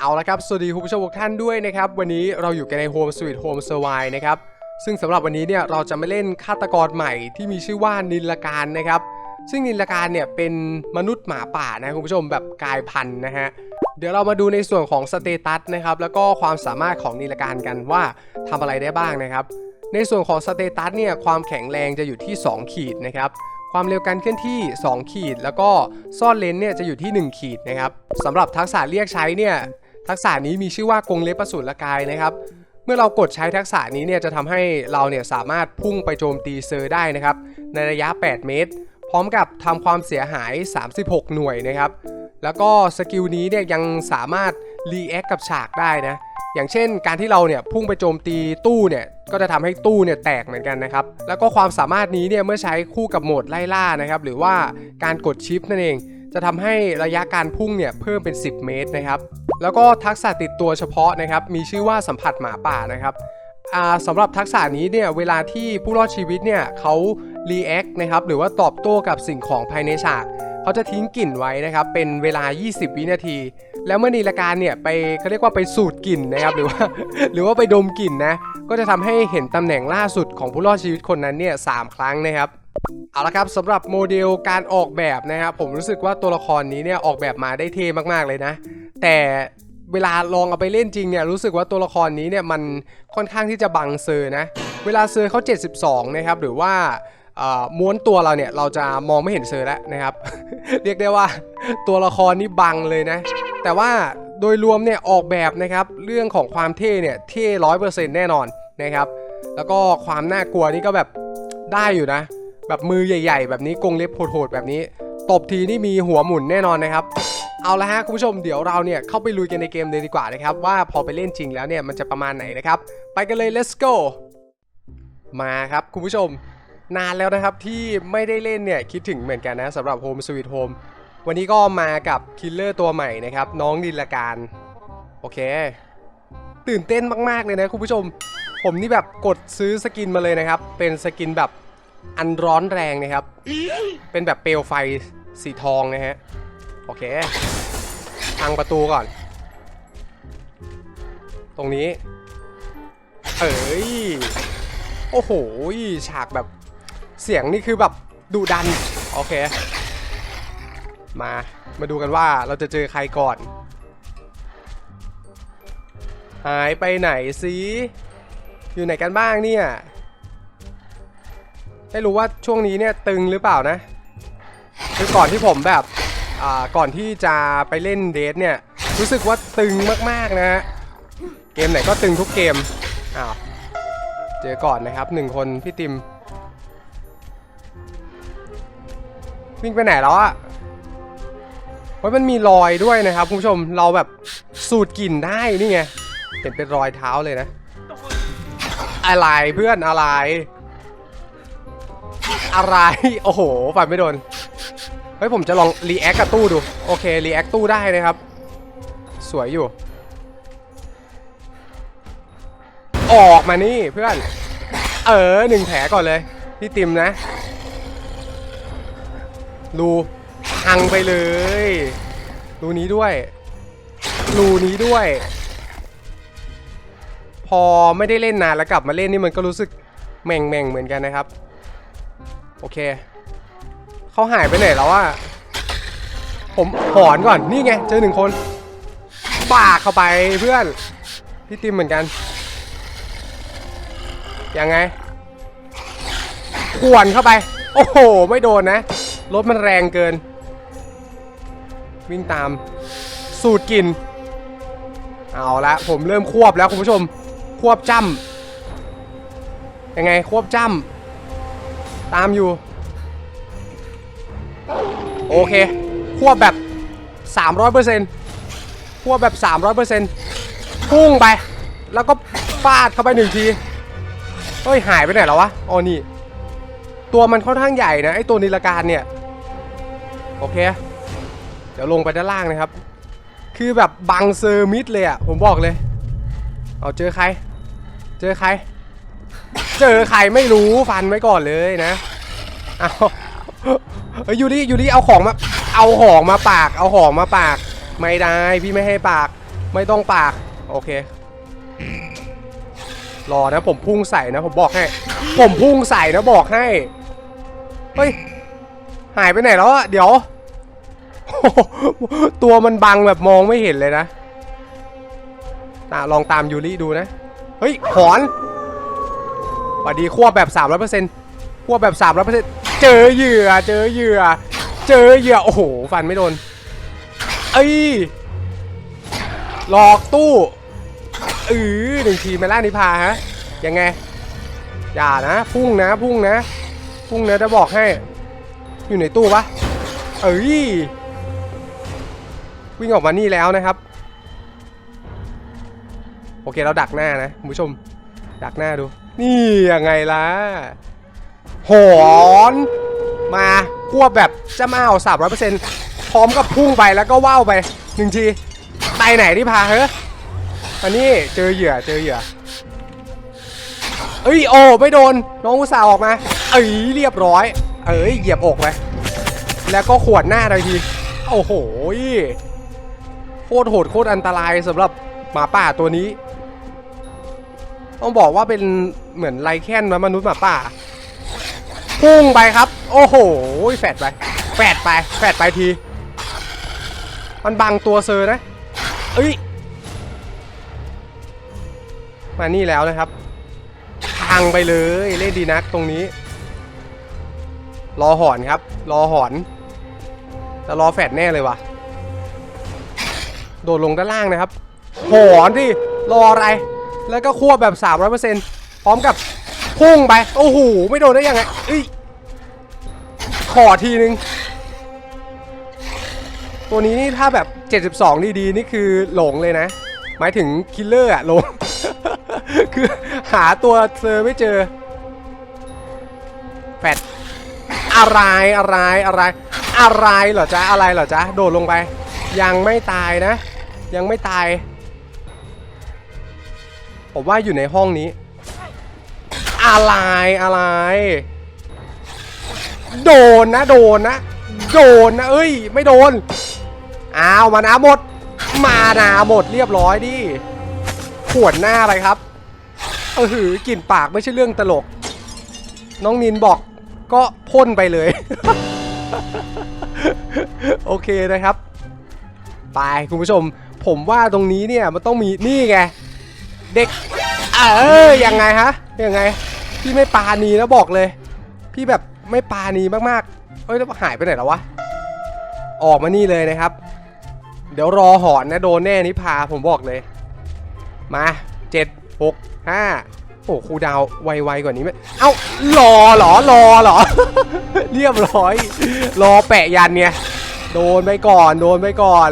เอาละครับ สวัสดีคุณผู้ชมทุกท่านด้วยนะครับ วันนี้เราอยู่กันใน Home Sweet Home Survive นะครับ ซึ่งสำหรับวันนี้เนี่ยเราจะมาเล่นฆาตกรใหม่ที่มีชื่อว่านิลการนะครับ ซึ่งนิลการเนี่ยเป็นมนุษย์หมาป่านะคุณผู้ชมแบบกลายพันธุ์นะฮะ เดี๋ยวเรามาดูในส่วนของสเตตัสนะครับ แล้วก็ความสามารถของนิลการกันว่าทำอะไรได้บ้างนะครับ ในส่วนของสเตตัสเนี่ยความแข็งแรงจะอยู่ที่ 2 ขีดนะครับ ความเร็วการเคลื่อนที่ 2 ขีด แล้วก็ซ่อนเลนเนี่ยจะอยู่ที่ 1 ขีดนะครับสำหรับทักษะเรียกใช้เนี่ยทักษะนี้มีชื่อว่ากงเล็บประสูรกายนะครับเมื่อเรากดใช้ทักษะนี้เนี่ยจะทำให้เราเนี่ยสามารถพุ่งไปโจมตีเซอร์ได้นะครับในระยะ 8 เมตร พร้อมกับทำความเสียหาย 36 หน่วยนะครับแล้วก็สกิลนี้เนี่ยยังสามารถรีแอคกับฉากได้นะ อย่างเช่น การที่เราเนี่ยพุ่งไปโจมตีตู้เนี่ยก็จะทำให้ตู้เนี่ยแตกเหมือนกันนะครับ แล้วก็ความสามารถนี้เนี่ยเมื่อใช้คู่กับโหมดไล่ล่านะครับหรือว่าการกดชิปนั่นเอง จะทำให้ระยะการพุ่งเนี่ยเพิ่มเป็น 10 เมตรนะครับ แล้วก็ทักษะติดตัวเฉพาะนะครับมีชื่อว่าสัมผัสหมาป่านะครับอ่าสำหรับทักษะนี้เนี่ยเวลาที่ผู้รอดชีวิตเนี่ยเขารีแอคนะครับหรือว่าตอบโต้กับสิ่งของภายในฉาก เขาจะทิ้งกลิ่นไว้นะครับเป็นเวลา 20 วินาที แล้วเมื่อนีลการเนี่ยไปเขาเรียกว่าไปสูดกลิ่นนะครับหรือว่าหรือว่าไปดมกลิ่นนะก็จะทำให้เห็นตำแหน่งล่าสุดของผู้รอดชีวิตคนนั้นเนี่ยสามครั้งนะครับเอาละครับสำหรับโมเดลการออกแบบนะครับผมรู้สึกว่าตัวละครนี้เนี่ยออกแบบมาได้เท่มากๆเลยนะ แต่เวลาลองเอาไปเล่นจริงเนี่ยรู้สึกว่าตัวละครนี้เนี่ยมันค่อนข้างที่จะบังเซอร์นะ เวลาเซอร์เขา 72 นะครับ หรือว่าม้วนตัวเราเนี่ยเราจะมองไม่เห็นเซอร์แล้วนะครับ เรียกได้ว่าตัวละครนี้บังเลยนะ แต่ว่าโดยรวมเนี่ยออกแบบนะครับเรื่องของความเท่เนี่ยเท่ร้อยเปอร์เซ็นต์แน่นอนนะครับ แล้วก็ความน่ากลัวนี่ก็แบบได้อยู่นะ แบบมือใหญ่ ๆ แบบนี้กรงเล็บโหดๆแบบนี้ ตบทีนี่มีหัวหมุนแน่นอนนะครับเอาละฮะคุณผู้ชมเดี๋ยวเราเนี่ยเข้าไปลุยกันในเกมเลยดีกว่านะครับ ว่าพอไปเล่นจริงแล้วเนี่ยมันจะประมาณไหนนะครับ ไปกันเลย let's go มาครับคุณผู้ชมนานแล้วนะครับที่ไม่ได้เล่นเนี่ยคิดถึงเหมือนกันนะสำหรับ Home Sweet Home วันนี้ก็มากับคิลเลอร์ตัวใหม่นะครับ น้องดินละการ โอเค ตื่นเต้นมากๆเลยนะคุณผู้ชม ผมนี่แบบกดซื้อสกินมาเลยนะครับ เป็นสกินแบบอันร้อนแรงนะครับ เป็นแบบเปลวไฟสีทองนะฮะ โอเคพังประตูก่อน ตรงนี้ เอ้ย โอ้โห ฉากแบบเสียงนี่คือแบบดุดัน โอเค มา มาดูกันว่าเราจะเจอใครก่อน หายไปไหนสิอยู่ไหนกันบ้างเนี่ย ไม่รู้ว่าช่วงนี้เนี่ยตึงหรือเปล่านะ คือก่อนที่ผมแบบ อ่า ก่อนที่จะไปเล่นเดทเนี่ย รู้สึกว่าตึงมากๆนะฮะ เกมไหนก็ตึงทุกเกม อ้าว เจอก่อนนะครับหนึ่งคนพี่ติม วิ่งไปไหนแล้วอะ เฮ้ยมันมีรอยด้วยนะครับคุณผู้ชมเราแบบสูดกลิ่นได้นี่ไงเห็นเป็นรอยเท้าเลยนะ อะไรเพื่อนอะไร อะไรโอ้โหฝันไม่โดนเฮ้ยผมจะลองรีแอคกับตู้ดูโอเครีแอคตู้ได้นะครับ สวยอยู่ ออกมานี่เพื่อน เออหนึ่งแผลก่อนเลยพี่ติมนะรู พังไปเลย รูนี้ด้วย รูนี้ด้วย พอไม่ได้เล่นนานแล้วกลับมาเล่นนี่มันก็รู้สึกแม่งแม่งเหมือนกันนะครับ โอเค เขาหายไปไหนแล้วอะผมหอนก่อน นี่ไง เจอหนึ่งคนปากเข้าไปเพื่อน พี่ติมเหมือนกัน ยังไงขวนเข้าไป โอ้โห ไม่โดนนะ รถมันแรงเกิน วิ่งตาม สูตรกิน เอาละผมเริ่มควบแล้วคุณผู้ชม ควบจ้ำยังไงควบจ้ำตามอยู่ โอเค ควบแบบ 300%ควบแบบ 300%พุ่งไป แล้วก็ฟาดเข้าไปหนึ่งทีเฮ้ยหายไปไหนแล้ววะอ๋อนี่ ตัวมันค่อนข้างใหญ่นะ ไอตัวนิลการเนี่ย โอเค ดี๋ยวลงไปด้านล่างนะครับ คือแบบบังเซอร์มิดเลยอะผมบอกเลย เอาเจอใคร เจอใคร เจอใครไม่รู้ฟันไว้ก่อนเลยนะเอาเฮ้ยอยู่ดิอยู่ดิเอาของมาเอาของมาปาก เอาของมาปาก ไม่ได้พี่ไม่ให้ปาก ไม่ต้องปาก โอเค รอนะผมพุ่งใส่นะผมบอกให้ ผมพุ่งใส่นะบอกให้ เฮ้ย หายไปไหนแล้วอะเดี๋ยว ตัวมันบังแบบมองไม่เห็นเลยนะตาลองตามยูริดูนะ เฮ้ย หอนสวัสดีควแบบ 300%ควแบบ 300%เจอเหยื่อ เจอเหยื่อ เจอเหยื่อ โอ้โห ฟันไม่โดน เอ้ย หลอกตู้เออหนึ่งทีมาล่านิพาฮะ ยังไง อย่านะ พุ่งนะ พุ่งนะ พุ่งนะจะบอกให้ อยู่ในตู้ปะเอ้ย วิ่งออกมานี่แล้วนะครับ โอเคเราดักหน้านะคุณผู้ชม ดักหน้าดู นี่ยังไงล่ะหอนมาควบแบบจะมาเอาสามร้อยเปอร์เซ็นต์พร้อมกับพุ่งไปแล้วก็ว่าวไปหนึ่งทีไปไหนที่พาเฮ้ยอันนี้เจอเหยื่อเจอเหยื่อเอ้ยโอ้ไม่โดน น้องอุตส่าห์ออกมาเอ้ยเรียบร้อย เอ้ยเหยียบอกไปแล้วก็ขวดหน้าเลยที โอ้โห ตรโหดโคตรอันตรายสำหรับหมาป่าตัวนี้ ต้องบอกว่าเป็นเหมือนไลแคนนมนุษย์หมาป่าพุ่งไปครับ โอ้โหแฟดไปแฟดไปแฟดไปที มันบังตัวเซอร์นะ เอ้ย มานี่แล้วนะครับพังไปเลยเล่นดีนักตรงนี้ รอหอนครับ รอหอนแต่รอแฟดแน่เลยว่ะ โดดลงด้านล่างนะครับหอนดิรออะไร แล้วก็ควบแบบ 300%พร้อมกับพุ่งไป โอ้โห ไม่โดนได้ยังไงเอ้ยขอทีนึง ตัวนี้นี่ถ้าแบบ 72 ดีๆ นี่คือหลงเลยนะ หมายถึงคิลเลอร์อะหลง คือหาตัวเจอไม่เจอแฟดอะไรอะไรอะไร อะไรเหรอจ๊ะ อะไรเหรอจ๊ะ โดดลงไป ยังไม่ตายนะ ยังไม่ตาย ผมว่าอยู่ในห้องนี้ อะไรอะไร โดนนะ โดนนะ โดนนะ เอ้ย ไม่โดน อ้าว มานาหมด มานาหมดเรียบร้อยดิขวดหน้าไปครับ เออหือกลิ่นปากไม่ใช่เรื่องตลก น้องนินบอกก็พ่นไปเลย โอเคนะครับ ไปคุณผู้ชม ผมว่าตรงนี้เนี่ยมันต้องมีนี่ไงเด็กเออยังไงฮะยังไง พี่ไม่ปาณีนะบอกเลย พี่แบบไม่ปาณีมากๆเอ้ยแล้วหายไปไหนแล้ววะออกมานี่เลยนะครับ เดี๋ยวรอหอนนะโดนแน่นิพาผมบอกเลย มาเจ็ดหกห้าโอ้ครูดาวไวๆกว่านี้ไหมเอ้ารอหรอรอหรอ เรียบร้อย รอแปะยันเนี่ย โดนไปก่อน โดนไปก่อน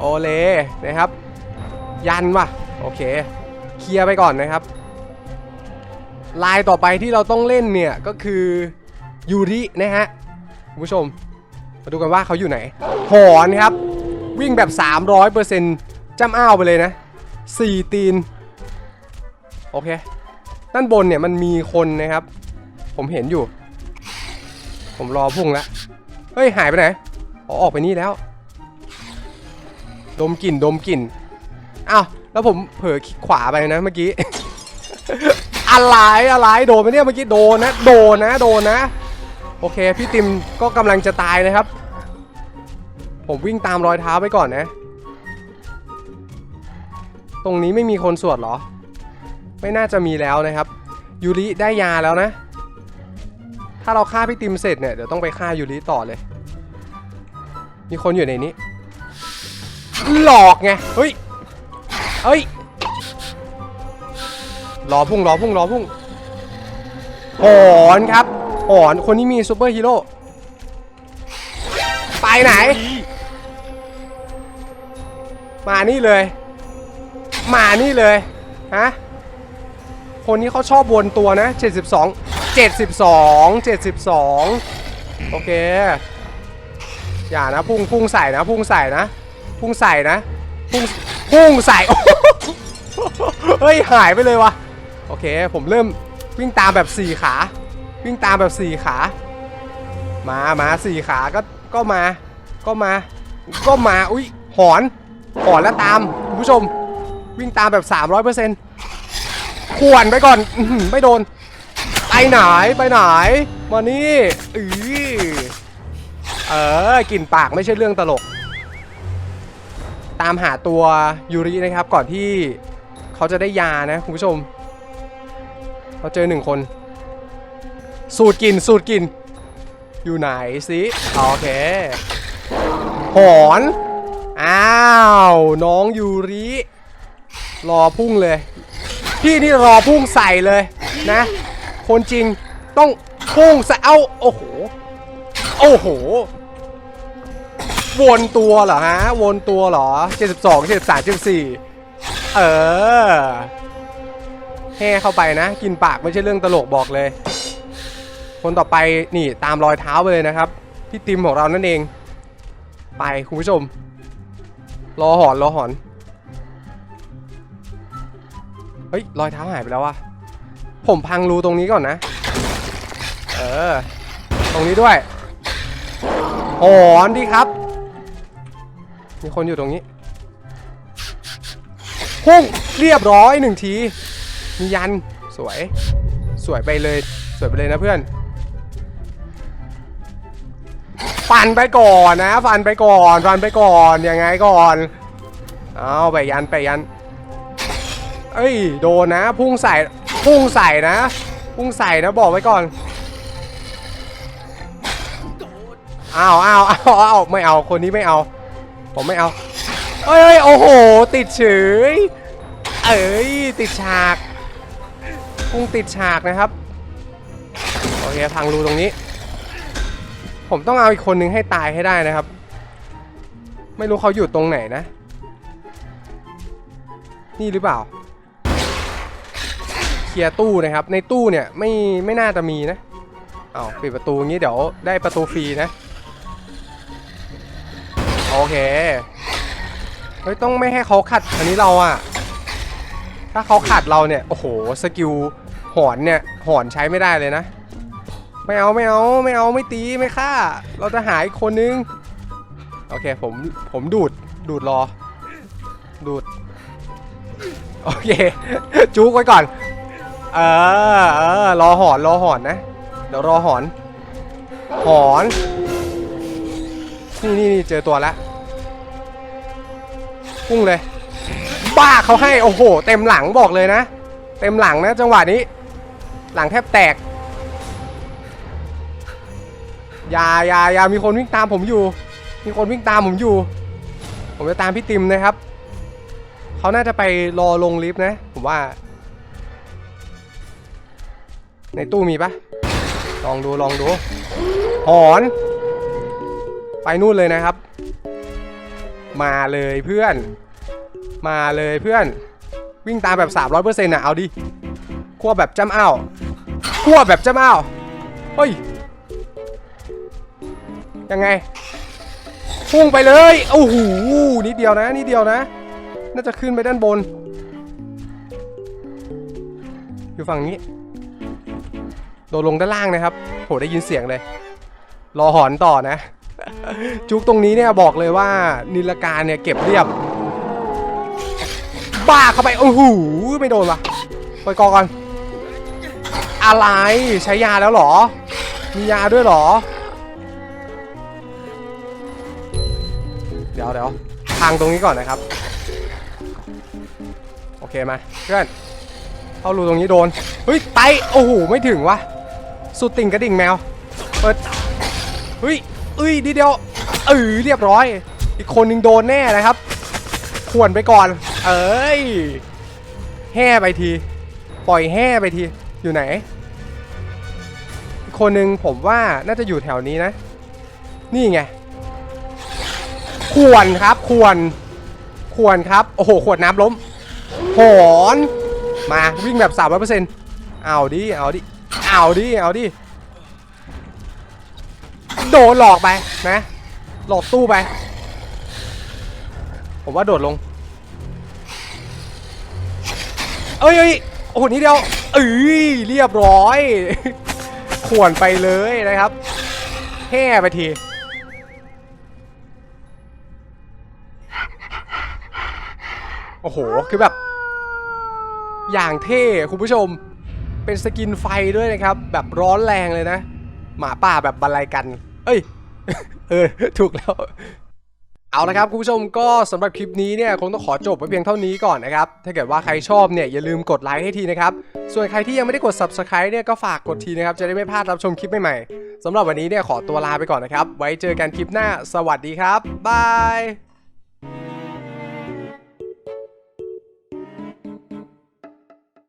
โอเลนะครับ ยันว่ะโอเค เคลียร์ไปก่อนนะครับ ลายต่อไปที่เราต้องเล่นเนี่ย ก็คือยูรินะฮะคุณผู้ชม มาดูกันว่าเขาอยู่ไหน หอนครับ วิ่งแบบ 300%จ้ำอ้าวไปเลยนะ 4 ตีน โอเค ด้านบนเนี่ยมันมีคนนะครับ ผมเห็นอยู่ ผมรอพุ่งแล้ว เฮ้ย หายไปไหน อ๋อ ออกไปนี่แล้ว ดมกลิ่นดมกลิ่นอ้าวแล้วผมเผลอคลิกขวาไปนะเมื่อกี้ อะไรอะไรโดนไหมเนี่ยเมื่อกี้โดนนะ โดนนะโดนนะ โอเค พี่ติมก็กำลังจะตายนะครับ ผมวิ่งตามรอยเท้าไปก่อนนะ ตรงนี้ไม่มีคนสวดเหรอ ไม่น่าจะมีแล้วนะครับ ยูริได้ยาแล้วนะ ถ้าเราฆ่าพี่ติมเสร็จเนี่ยเดี๋ยวต้องไปฆ่ายูริต่อเลย มีคนอยู่ในนี้ หลอกไง เฮ้ย เฮ้ย รอพุ่งรอพุ่งรอพุ่งหอนครับหอนคนนี้มีซูเปอร์ฮีโร่ ไปไหน มานี่เลย มานี่เลย ฮะ คนนี้เขาชอบวนตัวนะ 72 72 72 โอเค อย่านะพุ่งพุ่งใส่นะ พุ่งใส่นะ พุ่งใส่นะพุ่งพุ่งใส่เฮ้ยหายไปเลยวะโอเค ผมเริ่มวิ่งตามแบบ4ขา วิ่งตามแบบ4ขา มามา4ขาก็ก็มา ก็มา ก็มาอุ้ยหอนหอนแล้วตามคุณผู้ชม วิ่งตามแบบ 300%ขวนไปก่อนอื้อหือไม่โดนไปไหนไปไหนมานี่อือเออกลิ่นปากไม่ใช่เรื่องตลก ตามหาตัวยูรินะครับ ก่อนที่เขาจะได้ยานะคุณผู้ชมเราเจอหนึ่งคน สูตรกลินสูตรกลิน อยู่ไหนสิโอเค หอน อ้าว น้องยูริ รอพุ่งเลย พี่นี่รอพุ่งใส่เลยนะ คนจริงต้องพุ่งใส่ เอ้าโอ้โห โอ้โห วนตัวเหรอฮะ วนตัวเหรอ 72 73 74 เออแห่เข้าไปนะ กินปากไม่ใช่เรื่องตลกบอกเลย คนต่อไปนี่ตามรอยเท้าไปเลยนะครับ พี่ติมของเรานั่นเอง ไปคุณผู้ชม รอหอนรอหอน เฮ้ย รอยเท้าหายไปแล้ววะผมพังรูตรงนี้ก่อนนะ เออ ตรงนี้ด้วยหอนดีครับ มีคนอยู่ตรงนี้พุ่งเรียบร้อยหนึ่งที มียันสวย สวยไปเลย สวยไปเลยนะเพื่อน ฟันไปก่อนนะ ฟันไปก่อน ฟันไปก่อน ยังไงก่อน เอาไปยันไปยัน เอ้ย โดนนะ พุ่งใส่ พุ่งใส่นะ พุ่งใส่นะบอกไว้ก่อนอ้าวอ้าวอ้าวอ้าวไม่เอา คนนี้ไม่เอา ผมไม่เอาเอ้ยเอ้ยโอ้โห ติดเฉย เอ้ย ติดฉากพุ่งติดฉากนะครับ โอเคพังรูตรงนี้ ผมต้องเอาอีกคนนึงให้ตายให้ได้นะครับ ไม่รู้เขาอยู่ตรงไหนนะ นี่หรือเปล่า เคลียร์ตู้นะครับ ในตู้เนี่ยไม่ไม่น่าจะมีนะ เอาวปิดประตูงี้เดี๋ยวได้ประตูฟรีนะ โอเค เฮ้ย ต้องไม่ให้เขาขัดอันนี้เราอะถ้าเขาขัดเราเนี่ย โอ้โห สกิลหอนเนี่ย หอนใช้ไม่ได้เลยนะ ไม่เอาไม่เอาไม่เอาไม่ตีไม่ฆ่า เราจะหาอีกคนนึง โอเค ผม ผมดูด ดูดรอ ดูด โอเค จุกไว้ก่อน เออเออรอหอน รอหอนนะ เดี๋ยวรอหอน หอน นี่นี่เจอตัวแล้วพุ่งเลย บ้าเขาให้โอ้โห เต็มหลังบอกเลยนะ เต็มหลังนะจังหวะนี้ หลังแทบแตกอย่าอย่าอย่ามีคนวิ่งตามผมอยู่ มีคนวิ่งตามผมอยู่ ผมจะตามพี่ติมนะครับเขาน่าจะไปรอลงลิฟต์นะ ผมว่า ในตู้มีปะลองดูลองดู หอน ไปนู่นเลยนะครับ มาเลยเพื่อน มาเลยเพื่อน วิ่งตามแบบ 300%น่ะเอาดิขั้วแบบจ้ำอ้าวขั้วแบบจ้ำอ้าวเฮ้ย ยังไง พุ่งไปเลย โอ้โหนิดเดียวนะนิดเดียวนะ น่าจะขึ้นไปด้านบน อยู่ฝั่งนี้ โดนลงด้านล่างนะครับ โหได้ยินเสียงเลย รอหอนต่อนะ จุกตรงนี้เนี่ยบอกเลยว่านิลการเนี่ยเก็บเรียบ บ้าเข้าไปโอ้โหไม่โดนวะไปกอก่อนอะไรใช้ยาแล้วหรอ มียาด้วยหรอ เดี๋ยวเดี๋ยวทางตรงนี้ก่อนนะครับ โอเคมาเพื่อนเข้ารูตรงนี้โดน เฮ้ยไตโอ้โหไม่ถึงวะสุดติ่งกระดิ่งแมว เปิด เฮ้ย เอ้ยดีเดียวเออเรียบร้อย อีกคนหนึ่งโดนแน่นะครับขวนไปก่อน เอ้ยแห่ไปที ปล่อยแห่ไปที อยู่ไหน อีกคนหนึ่งผมว่าน่าจะอยู่แถวนี้นะ นี่ไงควรครับควรควรครับ โอ้โห ขวดน้ำล้มหอน มาวิ่งแบบ300%เอาดิ เอาดิ เอาดิ เอาดิ โดนหลอกไปนะ หลอกตู้ไป ผมว่าโดดลง เอ้ยเอ้ยโอ้โหนี่เดียวเอ้ยเรียบร้อย ขวนไปเลยนะครับแห่ไปทีโอ้โห คือแบบ อย่างเท่ คุณผู้ชม เป็นสกินไฟด้วยนะครับ แบบร้อนแรงเลยนะ หมาป่าแบบบรรลัยกัน เอ้ย เออ ถูกแล้ว เอาละครับคุณผู้ชมก็สำหรับคลิปนี้เนี่ยคงต้องขอจบไว้เพียงเท่านี้ก่อนนะครับ ถ้าเกิดว่าใครชอบเนี่ยอย่าลืมกดไลค์ให้ทีนะครับ ส่วนใครที่ยังไม่ได้กด subscribe เนี่ยก็ฝากกดทีนะครับ จะได้ไม่พลาดรับชมคลิปใหม่ๆสำหรับวันนี้เนี่ยขอตัวลาไปก่อนนะครับ ไว้เจอกันคลิปหน้า สวัสดีครับบาย